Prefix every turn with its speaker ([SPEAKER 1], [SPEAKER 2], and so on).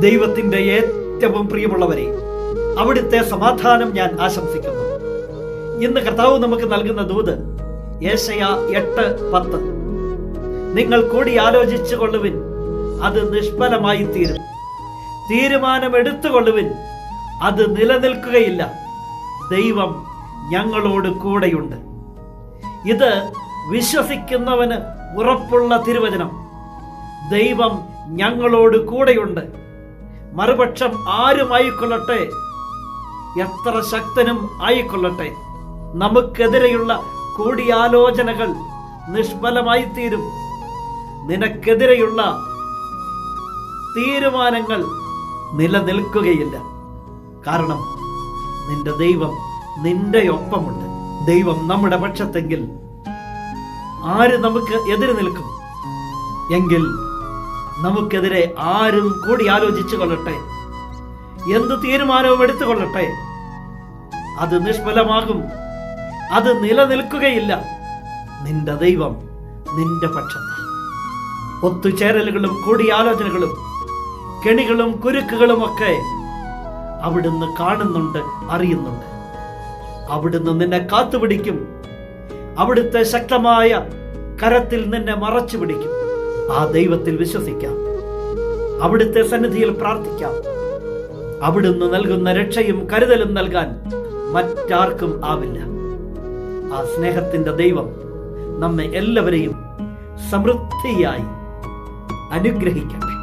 [SPEAKER 1] ദൈവത്തിന്റെ ഏറ്റവും പ്രിയമുള്ളവരെ അവിടുത്തെ സമാധാനം ഞാൻ ആശംസിക്കുന്നു. ഇന്ന് കർത്താവ് നമുക്ക് നൽകുന്ന ദൂത് ഏശയ എട്ട് പത്ത്. നിങ്ങൾ കൂടി ആലോചിച്ചു കൊള്ളുവിൻ അത് നിഷ്ഫലമായി തീരും. തീരുമാനമെടുത്തുകൊള്ളുവിൻ അത് നിലനിൽക്കുകയില്ല. ദൈവം ഞങ്ങളോട് കൂടെയുണ്ട്. ഇത് വിശ്വസിക്കുന്നവന് ഉറപ്പുള്ള തിരുവചനം. ദൈവം ഞങ്ങളോട് കൂടെയുണ്ട്. മറുപക്ഷം ആരുമായിക്കൊള്ളട്ടെ എത്ര ശക്തനും ആയിക്കൊള്ളട്ടെ. നമുക്കെതിരെയുള്ള കൂടിയാലോചനകൾ നിഷ്ഫലമായി തീരും നിനക്കെതിരെയുള്ള തീരുമാനങ്ങൾ നിലനിൽക്കുകയില്ല. കാരണം നിന്റെ ദൈവം നിന്റെ ഒപ്പമുണ്ട്. ദൈവം നമ്മുടെ പക്ഷത്തെങ്കിൽ ആര് നമുക്ക് എതിര് നിൽക്കും? എങ്കിൽ നമുക്കെതിരെ ആരും കൂടി ആലോചിച്ചു കൊള്ളട്ടെ. എന്ത് തീരുമാനവും എടുത്തുകൊള്ളട്ടെ അത് നിഷ്ഫലമാകും. അത് നിലനിൽക്കുകയില്ല. നിന്റെ ദൈവം നിന്റെ പക്ഷത്ത്. ഒത്തുചേരലുകളും കൂടിയാലോചനകളും കെണികളും കുരുക്കുകളും ഒക്കെ അവിടുന്ന് കാണുന്നുണ്ട് അറിയുന്നുണ്ട്. അവിടുന്ന് നിന്നെ കാത്തുപിടിക്കും. അവിടുത്തെ ശക്തമായ കരത്തിൽ നിന്നെ മറച്ചു പിടിക്കും ആ ദൈവത്തിൽ വിശ്വസിക്കാം. അവിടുത്തെ സന്നിധിയിൽ പ്രാർത്ഥിക്കാം. അവിടുന്ന് നൽകുന്ന രക്ഷയും കരുതലും നൽകാൻ മറ്റാർക്കും ആവില്ല. ആ സ്നേഹത്തിന്റെ ദൈവം നമ്മെ എല്ലാവരെയും സമൃദ്ധിയായി അനുഗ്രഹിക്കണം